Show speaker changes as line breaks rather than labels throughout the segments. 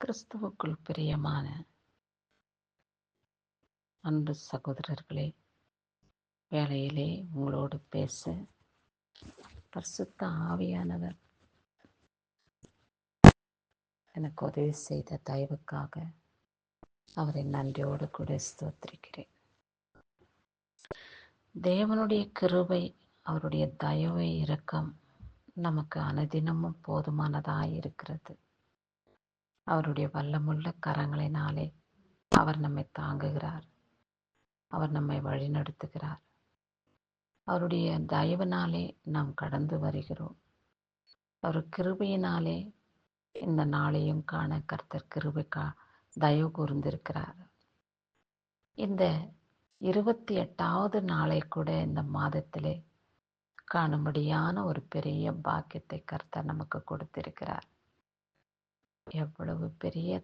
கிறிஸ்துவுக்குள் பிரியமான அன்பு சகோதரர்களே வேலையிலே உங்களோடு பேச பரிசுத்த ஆவியானவர் எனக்கு உதவி செய்த தயவுக்காக அவரை நன்றியோடு கூட ஸ்தோத்திரிக்கிறேன். தேவனுடைய கிருபை அவருடைய தயவை இரக்கம் நமக்கு அனுதினமும் போதுமானதாக இருக்கிறது அவருடைய வல்லமுள்ள கரங்களினாலே அவர் நம்மை தாங்குகிறார். அவர் நம்மை வழிநடத்துகிறார். அவருடைய தயவினாலே நாம் கடந்து வருகிறோம். அவர் கிருபையினாலே இந்த நாளையும் காண கர்த்தர் கிருபை கா தயவு கூர்ந்திருக்கிறார். இந்த இருபத்தி எட்டாவது நாளை கூட இந்த மாதத்திலே காணும்படியான ஒரு பெரிய பாக்கியத்தை கர்த்தர் நமக்கு கொடுத்திருக்கிறார். எவ்வளவு பெரிய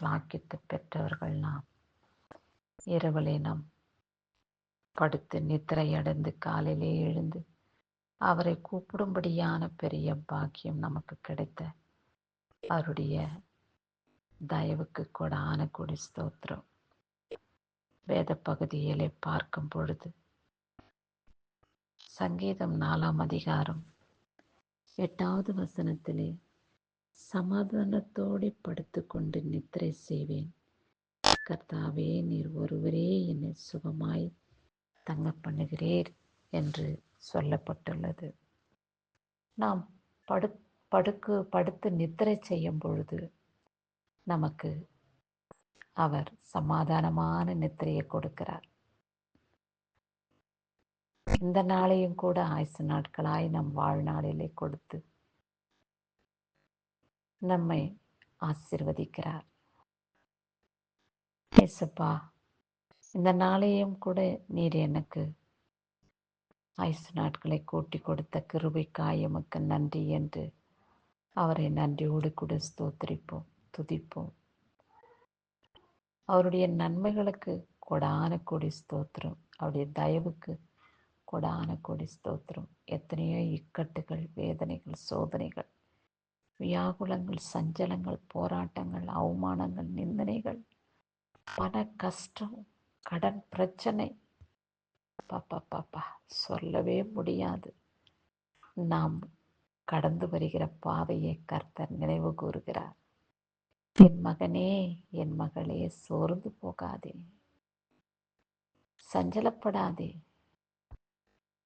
சாக்கியத்தை பெற்றவர்கள் நாம்? இரவிலே நாம் படுத்து நித்திரையடைந்து காலையிலே எழுந்து அவரை கூப்பிடும்படியான பெரிய பாக்கியம் நமக்கு கிடைத்த அவருடைய தயவுக்கு கொடான ஆனக்கூடிய ஸ்தோத்திரம். வேத பகுதியிலே பார்க்கும் பொழுது சங்கீதம் நாலாம் அதிகாரம் எட்டாவது வசனத்திலே சமாதானத்தோடு படுத்துக்கொண்டு நித்திரை செய்வேன். கர்த்தாவே நீர் ஒருவரே என்னை சுகமாய் தங்க பண்ணுகிறீர் என்று சொல்லப்பட்டுள்ளது. நாம் படு படுக்கு படுத்து நித்திரை செய்யும் பொழுது நமக்கு அவர் சமாதானமான நித்திரையை கொடுக்கிறார். இந்த நாளையும் கூட ஆயுசு நாட்களாய் நம் வாழ்நாளிலே கொடுத்து நம்மை ஆசிர்வதிக்கிறார். ஏசப்பா இந்த நாளையும் கூட நீர் எனக்கு ஆயுசு நாட்களை கூட்டி கொடுத்த கிருபைக்காய் எமக்கு நன்றி என்று அவரை நன்றியோடு கூட ஸ்தோத்திரிப்போம் துதிப்போம். அவருடைய நன்மைகளுக்கு கொடான கொடி ஸ்தோத்திரம் அவருடைய தயவுக்கு கொடான கொடி ஸ்தோத்திரம். எத்தனையோ இக்கட்டுகள் வேதனைகள் சோதனைகள் வியாகுலங்கள் சஞ்சலங்கள் போராட்டங்கள் அவமானங்கள் நிந்தனைகள் பண கஷ்டம் கடன் பிரச்சனை. பாப்பா பாப்பா சொல்லவே முடியாது. நாம் கடந்து வருகிற பாதையை கர்த்தர் நினைவு கூறுகிறார். என் மகனே என் மகளே சோர்ந்து போகாதே. சஞ்சலப்படாதே.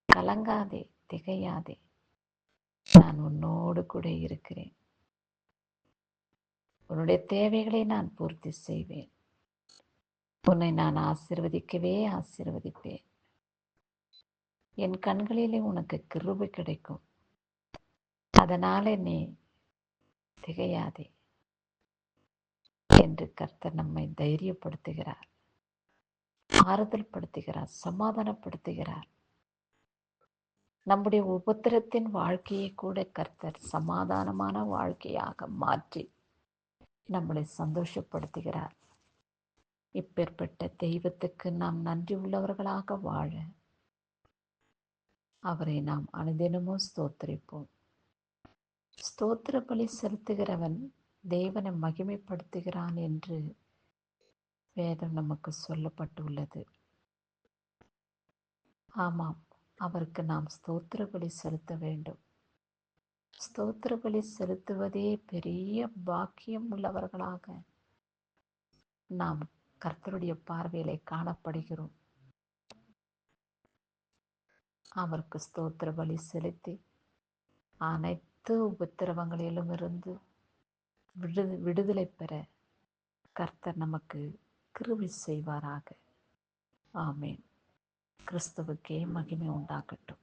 கலங்காதே திகையாதே. நான் உன்னோடு கூட இருக்கிறேன். உன்னுடைய தேவைகளை நான் பூர்த்தி செய்வேன். உன்னை நான் ஆசிர்வதிக்கவே ஆசிர்வதிப்பேன். என் கண்களிலே உனக்கு கிருபை கிடைக்கும். அதனால நீ திகையாதே என்று கர்த்தர் நம்மை தைரியப்படுத்துகிறார். ஆறுதல் படுத்துகிறார் சமாதானப்படுத்துகிறார். நம்முடைய உபத்திரத்தின் வாழ்க்கையை கூட கர்த்தர் சமாதானமான வாழ்க்கையாக மாற்றி நம்மளை சந்தோஷப்படுத்துகிறார். இப்பேற்பட்ட தெய்வத்துக்கு நாம் நன்றி உள்ளவர்களாக வாழ அவரை நாம் அனுதினமும் ஸ்தோத்திரிப்போம். ஸ்தோத்திர பலி செலுத்துகிறவன் தேவனை மகிமைப்படுத்துகிறான் என்று வேதம் நமக்கு சொல்லப்பட்டுள்ளது. ஆமாம் அவருக்கு நாம் ஸ்தோத்திர பலி செலுத்த வேண்டும். ஸ்தோத்திர பலி செலுத்துவதே பெரிய பாக்கியம் உள்ளவர்களாக நாம் கர்த்தருடைய பார்வையிலே காணப்படுகிறோம். அவருக்கு ஸ்தோத்திர பலி செலுத்தி அனைத்து உபத்திரவங்களிலும் இருந்து விடு விடுதலை பெற கர்த்தர் நமக்கு கிருவி செய்வாராக. ஆமேன். ക്രിസ്തുവയ്ക്ക് മഹിമ ഉണ്ടാകട്ടെ